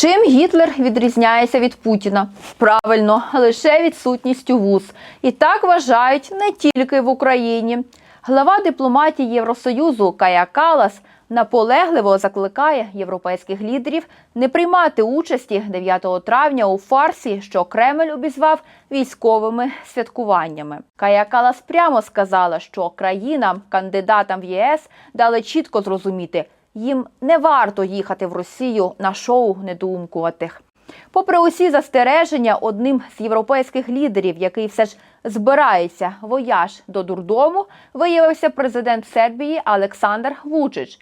Чим Гітлер відрізняється від Путіна? Правильно, лише відсутністю вуз. І так вважають не тільки в Україні. Глава дипломатії Євросоюзу Кая Калас наполегливо закликає європейських лідерів не приймати участі 9 травня у фарсі, що Кремль обізвав військовими святкуваннями. Кая Калас прямо сказала, що країнам, кандидатам в ЄС дали чітко зрозуміти, їм не варто їхати в Росію на шоу недоумкуватих. Попри усі застереження, одним з європейських лідерів, який все ж збирається вояж до дурдому, виявився президент Сербії Олександр Вучич.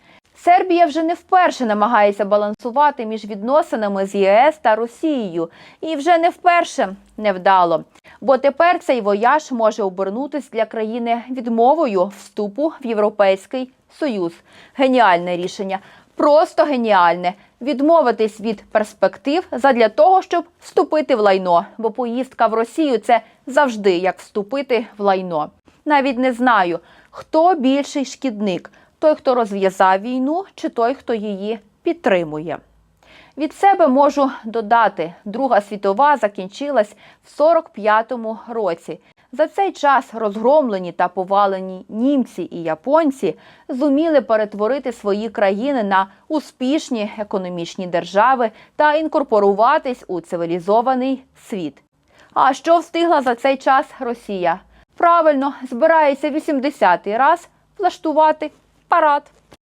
Сербія вже не вперше намагається балансувати між відносинами з ЄС та Росією, і вже не вперше невдало. Бо тепер цей вояж може обернутись для країни відмовою вступу в Європейський Союз. Геніальне рішення, просто геніальне. Відмовитись від перспектив задля того, щоб вступити в лайно. Бо поїздка в Росію це завжди як вступити в лайно. Навіть не знаю, хто більший шкідник: той, хто розв'язав війну, чи той, хто її підтримує. Від себе можу додати, Друга світова закінчилась в 45-му році. За цей час розгромлені та повалені німці і японці зуміли перетворити свої країни на успішні економічні держави та інкорпоруватись у цивілізований світ. А що встигла за цей час Росія? Правильно, збирається 80-й раз влаштувати парад.